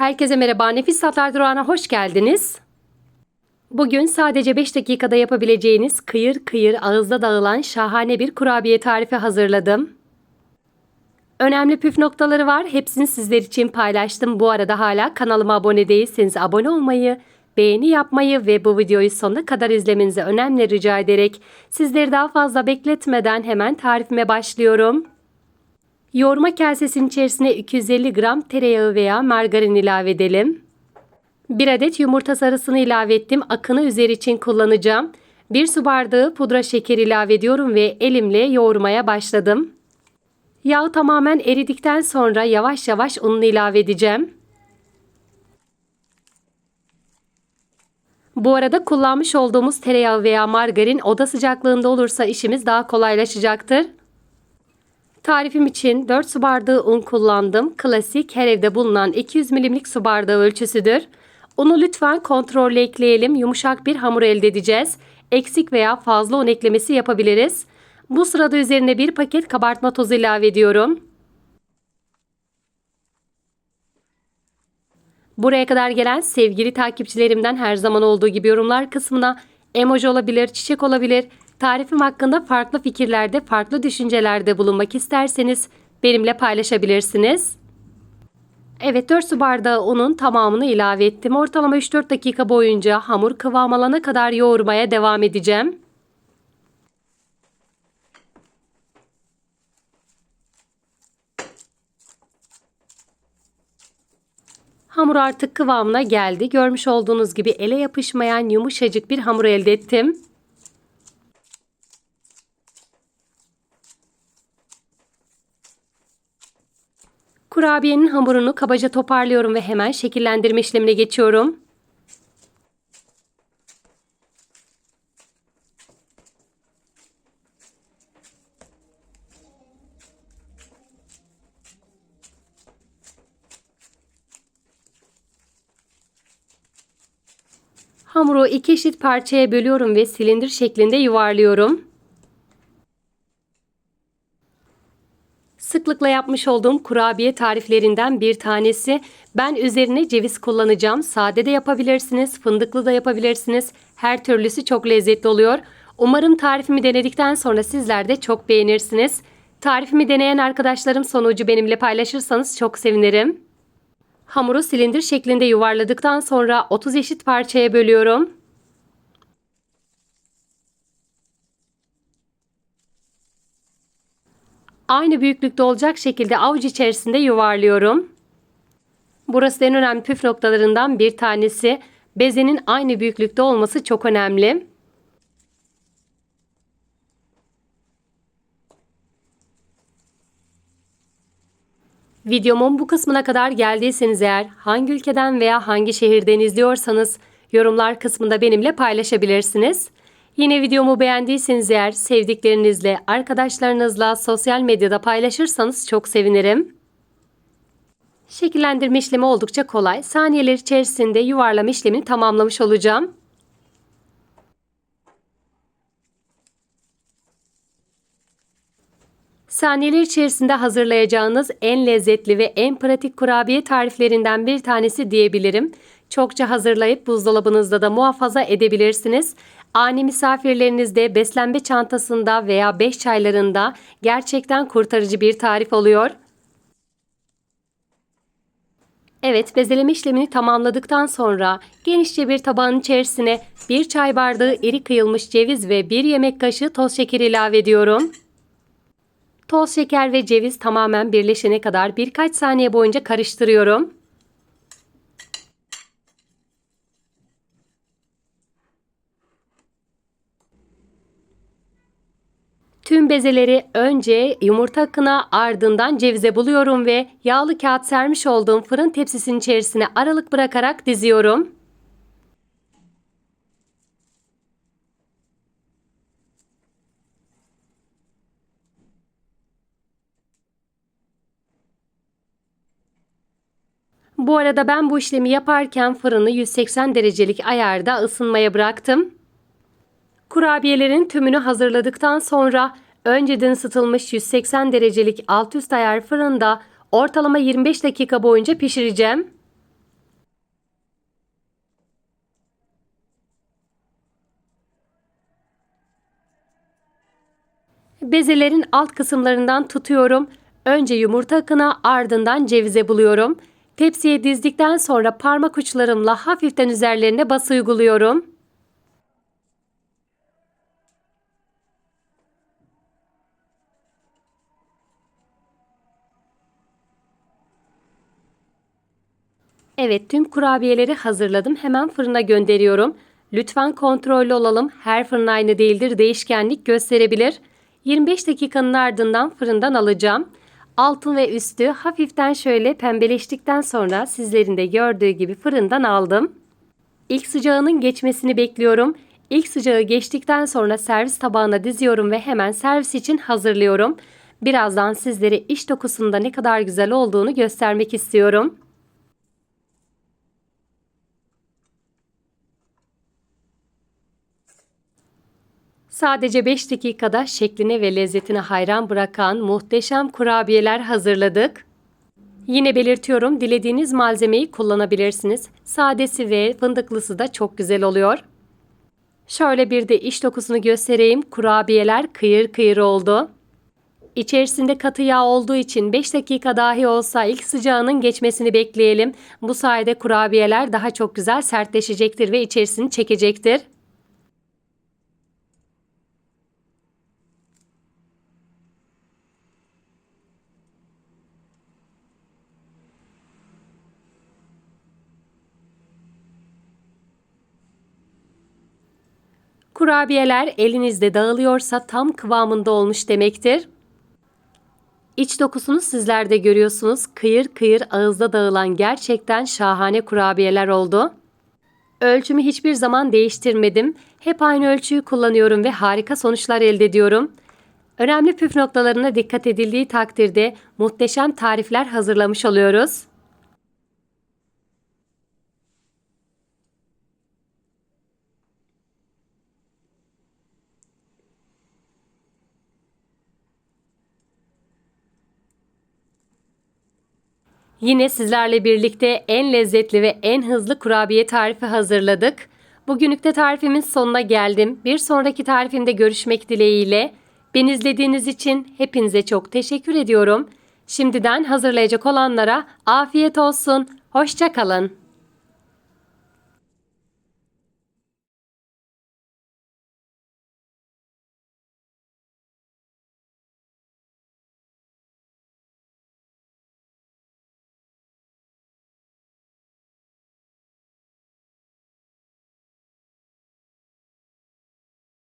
Herkese merhaba. Nefis Tatlar Durağı'na hoş geldiniz. Bugün sadece 5 dakikada yapabileceğiniz kıyır kıyır ağızda dağılan şahane bir kurabiye tarifi hazırladım. Önemli püf noktaları var. Hepsini sizler için paylaştım. Bu arada hala kanalıma abone değilseniz abone olmayı, beğeni yapmayı ve bu videoyu sonuna kadar izlemenizi önemli rica ederek sizleri daha fazla bekletmeden hemen tarifime başlıyorum. Yoğurma kasesinin içerisine 250 gram tereyağı veya margarin ilave edelim. 1 adet yumurta sarısını ilave ettim. Akını üzeri için kullanacağım. 1 su bardağı pudra şekeri ilave ediyorum ve elimle yoğurmaya başladım. Yağ tamamen eridikten sonra yavaş yavaş ununu ilave edeceğim. Bu arada kullanmış olduğumuz tereyağı veya margarin oda sıcaklığında olursa işimiz daha kolaylaşacaktır. Tarifim için 4 su bardağı un kullandım. Klasik her evde bulunan 200 milimlik su bardağı ölçüsüdür. Unu lütfen kontrollü ekleyelim. Yumuşak bir hamur elde edeceğiz. Eksik veya fazla un eklemesi yapabiliriz. Bu sırada üzerine bir paket kabartma tozu ilave ediyorum. Buraya kadar gelen sevgili takipçilerimden her zaman olduğu gibi yorumlar kısmına emoji olabilir, çiçek olabilir, tarifim hakkında farklı fikirlerde, farklı düşüncelerde bulunmak isterseniz benimle paylaşabilirsiniz. Evet 4 su bardağı unun tamamını ilave ettim. Ortalama 3-4 dakika boyunca hamur kıvam alana kadar yoğurmaya devam edeceğim. Hamur artık kıvamına geldi. Görmüş olduğunuz gibi ele yapışmayan yumuşacık bir hamur elde ettim. Kurabiyenin hamurunu kabaca toparlıyorum ve hemen şekillendirme işlemine geçiyorum. Hamuru iki eşit parçaya bölüyorum ve silindir şeklinde yuvarlıyorum. Sıklıkla yapmış olduğum kurabiye tariflerinden bir tanesi. Ben üzerine ceviz kullanacağım. Sade de yapabilirsiniz, fındıklı da yapabilirsiniz. Her türlüsü çok lezzetli oluyor. Umarım tarifimi denedikten sonra sizler de çok beğenirsiniz. Tarifimi deneyen arkadaşlarım sonucu benimle paylaşırsanız çok sevinirim. Hamuru silindir şeklinde yuvarladıktan sonra 30 eşit parçaya bölüyorum. Aynı büyüklükte olacak şekilde avuç içerisinde yuvarlıyorum. Burası en önemli püf noktalarından bir tanesi. Bezenin aynı büyüklükte olması çok önemli. Videomun bu kısmına kadar geldiyseniz eğer hangi ülkeden veya hangi şehirden izliyorsanız yorumlar kısmında benimle paylaşabilirsiniz. Yine videomu beğendiyseniz eğer sevdiklerinizle, arkadaşlarınızla sosyal medyada paylaşırsanız çok sevinirim. Şekillendirme işlemi oldukça kolay. Saniyeler içerisinde yuvarlama işlemini tamamlamış olacağım. Saniyeler içerisinde hazırlayacağınız en lezzetli ve en pratik kurabiye tariflerinden bir tanesi diyebilirim. Çokça hazırlayıp buzdolabınızda da muhafaza edebilirsiniz. Ani misafirlerinizde beslenme çantasında veya beş çaylarında gerçekten kurtarıcı bir tarif oluyor. Evet bezeleme işlemini tamamladıktan sonra genişçe bir tabağın içerisine bir çay bardağı iri kıyılmış ceviz ve bir yemek kaşığı toz şeker ilave ediyorum. Toz şeker ve ceviz tamamen birleşene kadar birkaç saniye boyunca karıştırıyorum. Bezeleri önce yumurta akına ardından cevize buluyorum ve yağlı kağıt sermiş olduğum fırın tepsisinin içerisine aralık bırakarak diziyorum. Bu arada ben bu işlemi yaparken fırını 180 derecelik ayarda ısınmaya bıraktım. Kurabiyelerin tümünü hazırladıktan sonra Önceden ısıtılmış 180 derecelik alt üst ayar fırında ortalama 25 dakika boyunca pişireceğim. Bezelerin alt kısımlarından tutuyorum. Önce yumurta akına ardından cevize buluyorum. Tepsiye dizdikten sonra parmak uçlarımla hafiften üzerlerine bas uyguluyorum. Evet tüm kurabiyeleri hazırladım. Hemen fırına gönderiyorum. Lütfen kontrollü olalım. Her fırın aynı değildir. Değişkenlik gösterebilir. 25 dakikanın ardından fırından alacağım. Altın ve üstü hafiften şöyle pembeleştikten sonra sizlerin de gördüğü gibi fırından aldım. İlk sıcağının geçmesini bekliyorum. İlk sıcağı geçtikten sonra servis tabağına diziyorum ve hemen servis için hazırlıyorum. Birazdan sizlere iç dokusunda ne kadar güzel olduğunu göstermek istiyorum. Sadece 5 dakikada şekline ve lezzetine hayran bırakan muhteşem kurabiyeler hazırladık. Yine belirtiyorum dilediğiniz malzemeyi kullanabilirsiniz. Sadesi ve fındıklısı da çok güzel oluyor. Şöyle bir de iç dokusunu göstereyim. Kurabiyeler kıyır kıyır oldu. İçerisinde katı yağ olduğu için 5 dakika dahi olsa ilk sıcağının geçmesini bekleyelim. Bu sayede kurabiyeler daha çok güzel sertleşecektir ve içerisini çekecektir. Kurabiyeler elinizde dağılıyorsa tam kıvamında olmuş demektir. İç dokusunu sizler de görüyorsunuz. Kıyır kıyır ağızda dağılan gerçekten şahane kurabiyeler oldu. Ölçümü hiçbir zaman değiştirmedim. Hep aynı ölçüyü kullanıyorum ve harika sonuçlar elde ediyorum. Önemli püf noktalarına dikkat edildiği takdirde muhteşem tarifler hazırlamış oluyoruz. Yine sizlerle birlikte en lezzetli ve en hızlı kurabiye tarifi hazırladık. Bugünlük de tarifimin sonuna geldim. Bir sonraki tarifimde görüşmek dileğiyle. Beni izlediğiniz için hepinize çok teşekkür ediyorum. Şimdiden hazırlayacak olanlara afiyet olsun. Hoşçakalın.